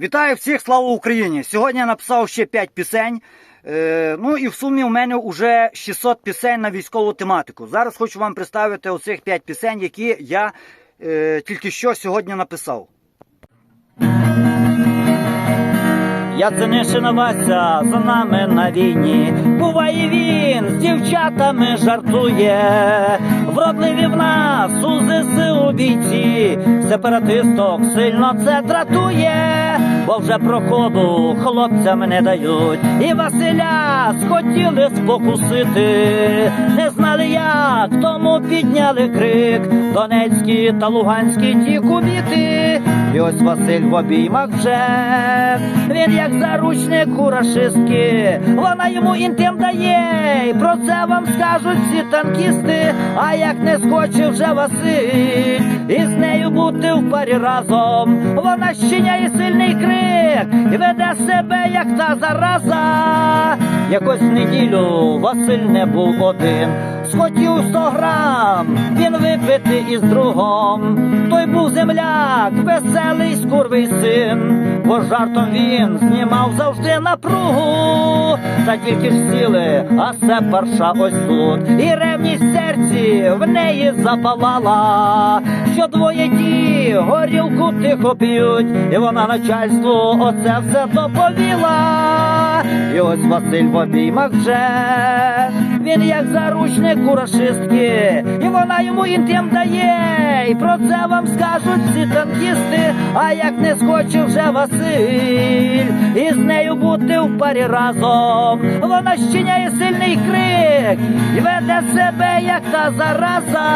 Вітаю всіх, слава Україні! Сьогодні я написав ще 5 пісень. Е, ну і в сумі у мене вже 600 пісень на військову тематику. Зараз хочу вам представити оцих 5 пісень, які я е, тільки що сьогодні написав. Я Цинишина Вася за нами на війні. Буває він з дівчатами жартує. Вродливі в нас у ЗСУ бійці. Сепаратисток сильно це дратує, бо вже прокоду хлопцям не дають. І Василя схотіли спокусити. Не знали як, тому підняли крик. Донецькі та Луганські ті кубіти. І ось Василь в обіймах вже. Він як заручник у рашистки, вона йому інтим дає, і про це вам скажуть всі танкісти. А як не схоче вже Василь, і з нею бути в парі разом, вона щиняє сильний крик і веде себе, як та зараза. Якось неділю Василь не був один, схотів 100 грам, він випити із другом. Той був земляк, веселий скурвий син, бо жартом він знімав завжди напругу. Та тільки ж сіли, а це перша ось тут. І ревність серці в неї запалала. Що двоє ті горілку тихо п'ють, і вона начальству оце все доповіла. І ось Василь в обіймах вже. Він як заручник у рашистки, і вона йому інтим дає. І про це вам скажуть всі танкісти. А як не схоче вже Василь, і з нею бути в парі разом, вона щиняє сильний крик і веде себе, як та зараза.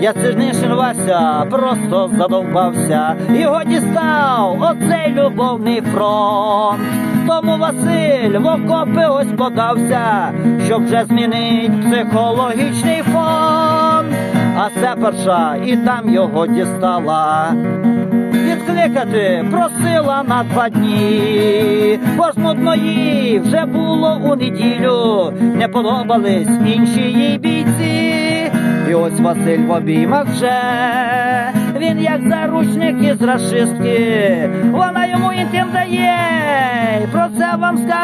Я Цижнишин Вася просто задовбався, його дістав оцей любовний фронт. Тому Василь в окопи ось подався, щоб вже змінить психологічний фон. А сеперша і там його дістала. Відкликати просила на два дні, бо їй вже було у неділю, не подобались інші їй бійці. І ось Василь в обіймах вже, він як заручник із рашистки, вона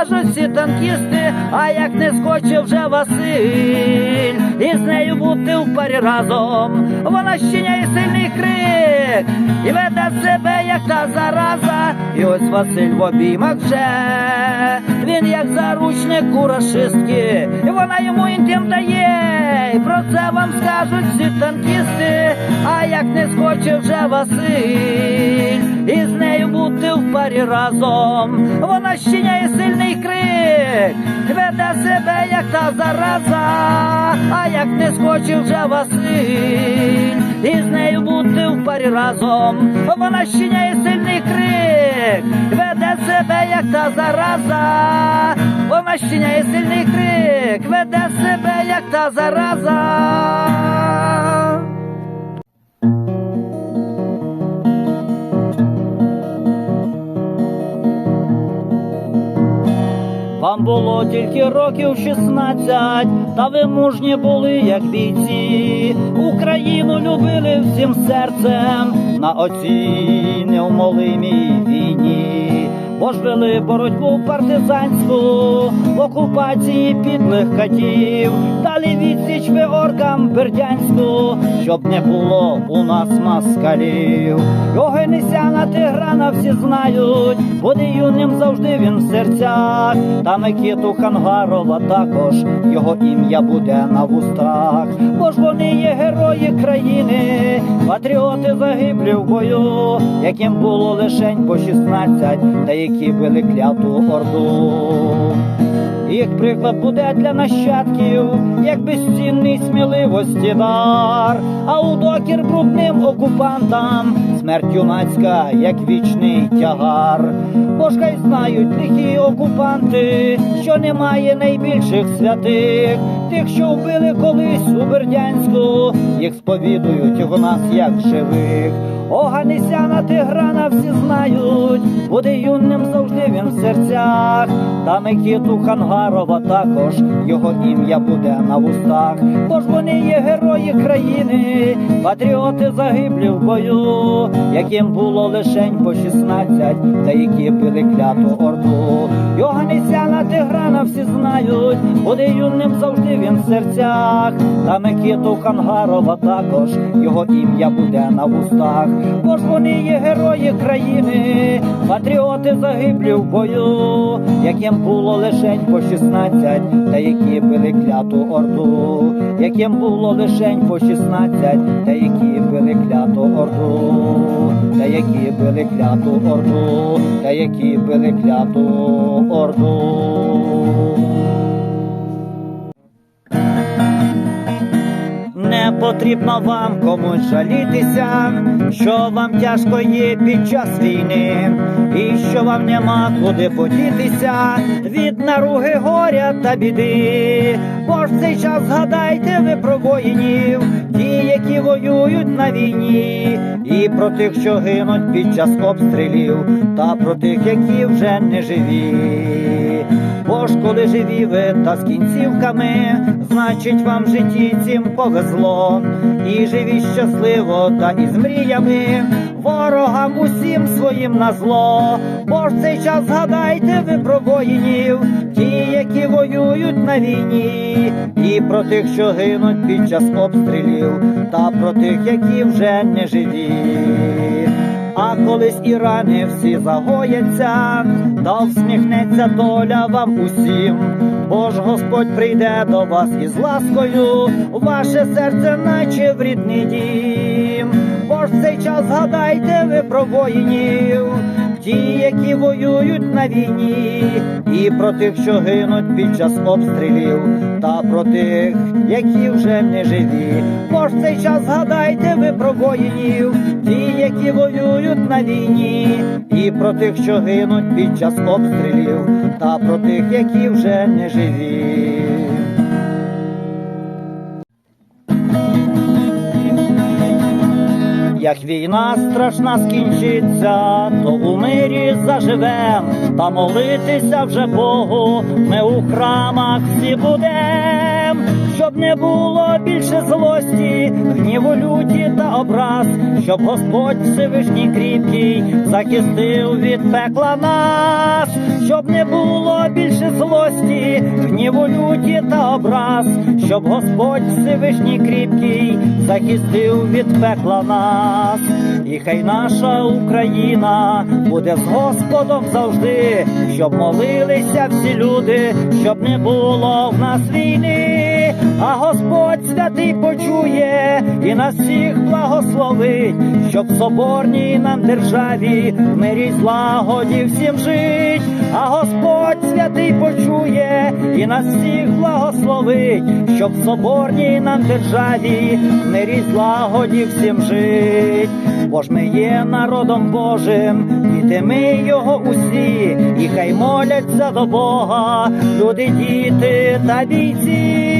вам скажуть всі танкісти, а як не схоче вже Василь, і з нею бути в парі разом, вона щиняє сильний крик і веде себе, як та зараза. І ось Василь в обіймах вже, він як заручник у рашистки, і вона йому інтим дає. І про це вам скажуть всі танкісти, а як не схоче вже Василь, і з нею бути в парі разом, вона щиняє сильний крик, веде себе, як та зараза, а як не схоче вже Василь, і з нею бути в парі разом, вона щиняє сильний крик, веде себе, як та зараза, вона щиняє сильний крик, веде себе, як та зараза. Вам було тільки років 16, та ви мужні були, як бійці. Україну любили всім серцем на оцій неумолимій війні. Бо боротьбу партизанську в окупації підлих катів, далі відсіч ви оркам бердянську, щоб не було у нас москалів. Йогенесяна Тиграна всі знають, буде юним завжди він в серцях. Та Микиту Хангарова також його ім'я буде на вустах. Бо ж вони є герої країни, патріоти загиблі в бою, яким було лишень по 16, та які били кляту орду. Їх приклад буде для нащадків, як безцінний сміливості дар, а у докір брудним окупантам смерть юнацька, як вічний тягар. Бо хай знають лихі окупанти, що немає найбільших святих, тих, що вбили колись у Бердянську, їх сповідують в нас як живих. Оганесяна Тиграна всі знають, буде юним завжди він в серцях. Та Микиту Хангарова також його ім'я буде на вустах. Бо ж вони є герої країни, патріоти загиблі в бою, яким було лишень по 16, та які били кляту орду. Всі знають, буде юним завжди він в серцях. Та Микиту Хангарова також його ім'я буде на вустах. Бо ж вони є герої країни, патріоти загиблі в бою, яким було лишень по 16, та які били кляту орду, яким було лишень по 16, та які били кляту орду, та які били кляту орду, та які били кляту орду. Не потрібно вам комусь жалітися, що вам тяжко є під час війни, і що вам нема куди подітися від наруги горя та біди. Бо ж цей час згадайте ви про воїнів, ті, які воюють на війні, і про тих, що гинуть під час обстрілів, та про тих, які вже не живі. Бо ж коли живі ви та з кінцівками, значить вам в житті цим повезло, і живі щасливо та із мріями, ворогам усім своїм на зло. Бо ж цей час згадайте ви про воїнів, воюють на війні, і про тих, що гинуть під час обстрілів, та про тих, які вже не живі. А колись і рани всі загояться, та всміхнеться доля вам усім. Бо ж Господь прийде до вас із ласкою, ваше серце, наче в рідний дім. Бо ж в цей час згадайте ви про воїнів, ті, які воюють на війні, і про тих, що гинуть під час обстрілів, та про тих, які вже не живі. Бо ж цей час згадайте ви про воїнів, ті, які воюють на війні, і про тих, що гинуть під час обстрілів, та про тих, які вже не живі. Як війна страшна скінчиться, то у мирі заживем, та молитися вже Богу, ми у храмах всі будем, щоб не було більше злості, гніву люті та образ, щоб Господь Всевишній кріпкий захистив від пекла нас, щоб не було більше злості, гніву люті та образ, щоб Господь Всевишній кріпкий захистив від пекла нас, і хай наша Україна буде з Господом завжди, щоб молилися всі люди, щоб не було в нас війни, а Господь святий почує і нас всіх благословить, щоб в соборній нам державі в мирі злагоді всім жить, а Господь святий почує і нас всіх благословить, щоб в соборній нам державі в мирі злагоді всім жить. Бо ж ми є народом Божим, діти ми його усі, і хай моляться до Бога, люди, діти та бійці.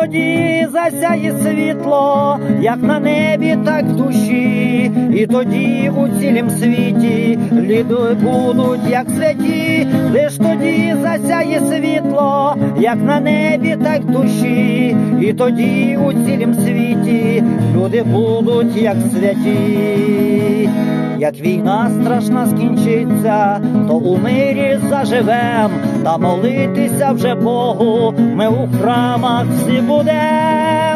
Тоді засяє світло, як на небі, так душі, і тоді у цілім світі люди будуть, як святі, лиш тоді засяє світло, як на небі, так душі, і тоді у цілім світі люди будуть, як святі. Як війна страшна скінчиться, то у мирі заживем, та молитися вже Богу, ми у храмах всі будем,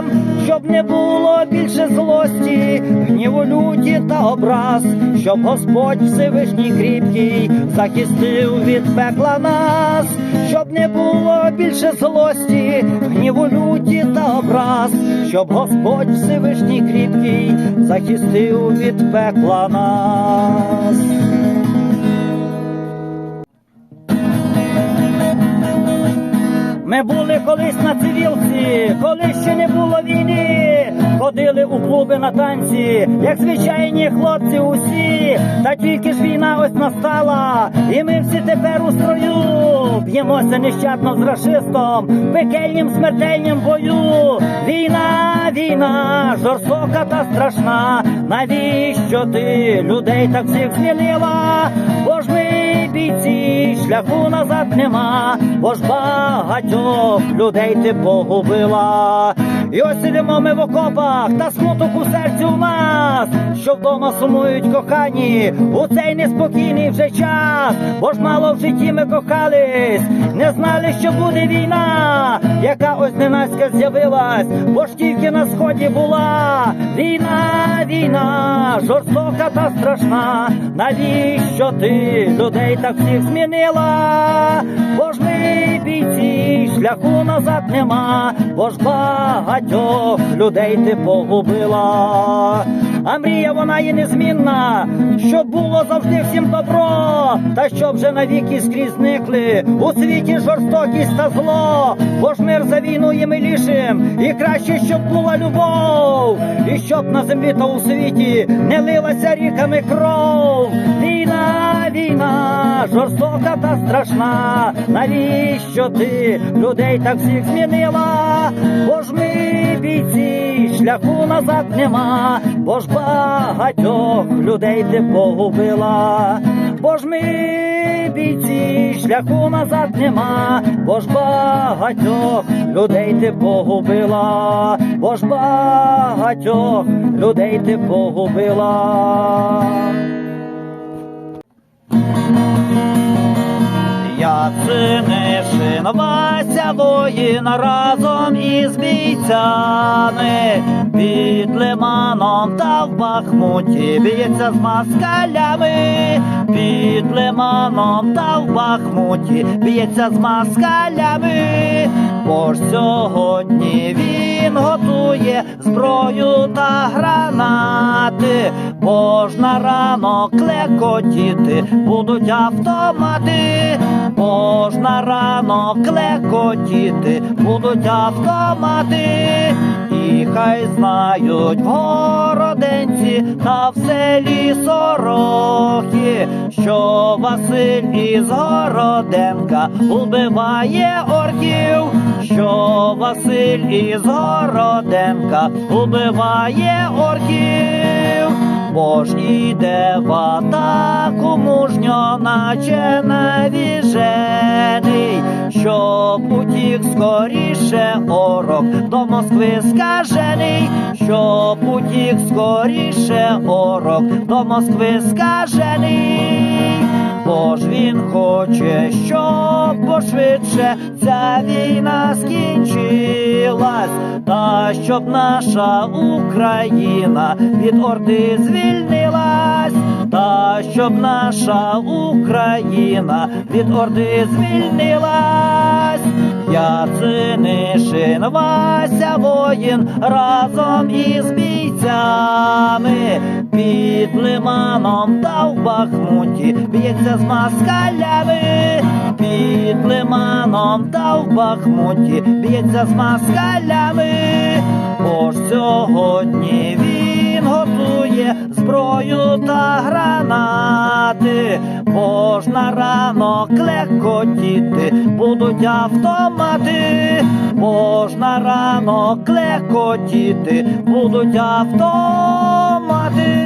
щоб не було більше злості, гніву люті та образ, щоб Господь Всевишній кріпкий захистив від пекла нас, щоб не було більше злості, гніву люті та образ, щоб Господь Всевишній кріпкий захистив від пекла нас. Ми були колись на цивілці, коли ще не було війни. Ходили у клуби на танці, як звичайні хлопці усі. Та тільки ж війна ось настала, і ми всі тепер у строю. Б'ємося нещадно з рашистом, пекельнім смертельнім бою. Війна, війна, жорстока та страшна. Навіщо ти людей так всіх змінила? Бо ж ми бійці, шляху назад нема, бо ж багатьох людей ти погубила. І ось сидимо ми в окопах, та смуток у серці у нас, що вдома сумують кохані у цей неспокійний вже час, бо ж мало в житті ми кохались, не знали, що буде війна, яка ось ненацька з'явилась, бо ж тільки на сході була війна, війна, жорстока та страшна. Навіщо ти людей так всіх змінила? Бо ж ми бійці, шляху назад нема, бо ж багатьох людей ти погубила. А мрія вона є незмінна, щоб було завжди всім добро, та щоб вже навіки скрізь зникли у світі жорстокість та зло, бо ж мир за війну є милішим, і краще, щоб була любов, і щоб на землі та у світі не лилася ріками кров. Війна, війна, жорстока та страшна. Навіщо ти людей так всіх змінила? Бо ж ми бійці, шляху назад нема, бо ж багатьох людей ти погубила, бо ж ми бійці, шляху назад нема, бо ж багатьох людей ти погубила, бо ж багатьох людей ти погубила. Я синишин Вася воїн разом із бійцями під лиманом та в Бахмуті б'ється з москалями, під лиманом та в Бахмуті б'ється з москалями, бо ж сьогодні він готує зброю та гранати, бо ж на ранок клекотіти будуть автомати, бо ж на ранок клекотіти будуть автомати, хай знають в городенці та в селі Сорохи, що Василь із Городенка убиває орків, що Василь із Городенка убиває орків. Бо ж іде в атаку мужньо, наче навіжений, щоб утік скоріше орок. До Москви скажений, щоб утік скоріше орок. До Москви скажений. Бо ж він хоче, щоб пошвидше ця війна скінчилась, та щоб наша Україна від орди звільнилась, та щоб наша Україна від орди звільнилась. Я Цинишин, Вася воїн разом із бійцями. Під лиманом та в Бахмуті б'ється з москалями, під лиманом та в Бахмуті б'ється з москалями, бо ж сьогодні він зброю та гранати, бо рано клекотіти будуть автомати, бо рано клекотіти будуть автомати.